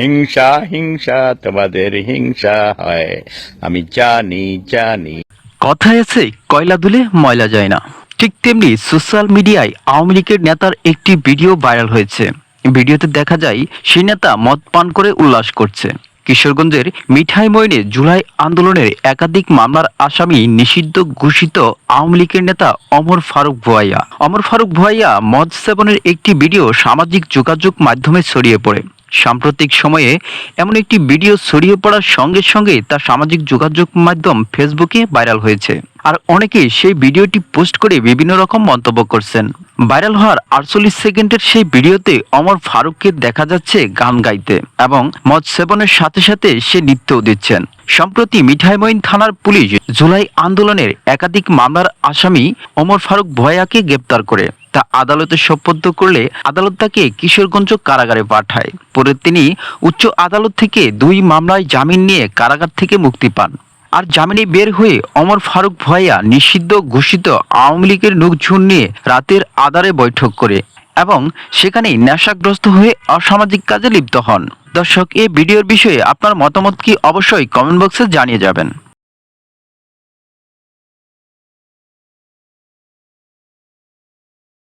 হিংসা হিংসা, তোমাদের হিংসা হয়। আমি জানি জানি। কথায় আছে কয়লা দুলে ময়লা যায় না। ঠিক তেমনি সোশ্যাল মিডিয়ায় আওয়ামী লীগের নেতার একটি ভিডিও ভাইরাল হয়েছে। ভিডিওতে দেখা যায়, সেই নেতা মদ পান করে উল্লাস করছে। কিশোরগঞ্জের মিঠাই মইনে জুলাই আন্দোলনের একাধিক মামলার আসামি নিষিদ্ধ ঘোষিত আওয়ামী লীগের নেতা অমর ফারুক ভুয়াইয়া। অমর ফারুক ভুয়াইয়া মদ সেবনের একটি ভিডিও সামাজিক যোগাযোগ মাধ্যমে ছড়িয়ে পড়ে। সাম্প্রতিক সময়ে এমন একটি ভিডিও ছড়িয়ে পড়ার সঙ্গে সঙ্গে তা সামাজিক যোগাযোগ মাধ্যম ফেসবুকে ভাইরাল হয়েছে। আর অনেকে সেই ভিডিওটি পোস্ট করে বিভিন্ন রকম মন্তব্য করছেন। ভাইরাল হওয়ার আটচল্লিশ সেকেন্ডের সেই ভিডিওতে অমর ফারুককে দেখা যাচ্ছে গান গাইতে এবং মদ সেবনের সাথে সাথে সে নৃত্যও দিচ্ছেন। সম্প্রতি মিঠাইমইন থানার পুলিশ জুলাই আন্দোলনের একাধিক মামলার আসামি অমর ফারুক ভয়াকে গ্রেপ্তার করে। তা আদালতে সোপর্দ করলে আদালত তাকে কিশোরগঞ্জ কারাগারে পাঠায়। পরে তিনি উচ্চ আদালত থেকে দুই মামলায় জামিন নিয়ে কারাগার থেকে মুক্তি পান। আর জামিনে বের হয়ে অমর ফারুক ভয়া নিষিদ্ধ ঘোষিত আওয়ামী লীগের নুকঝুন নিয়ে রাতের আধারে বৈঠক করে এবং সেখানেই নেশাগ্রস্ত হয়ে অসামাজিক কাজে লিপ্ত হন। দর্শক, এই ভিডিওর বিষয়ে আপনার মতামত কি অবশ্যই কমেন্ট বক্সে জানিয়ে যাবেন।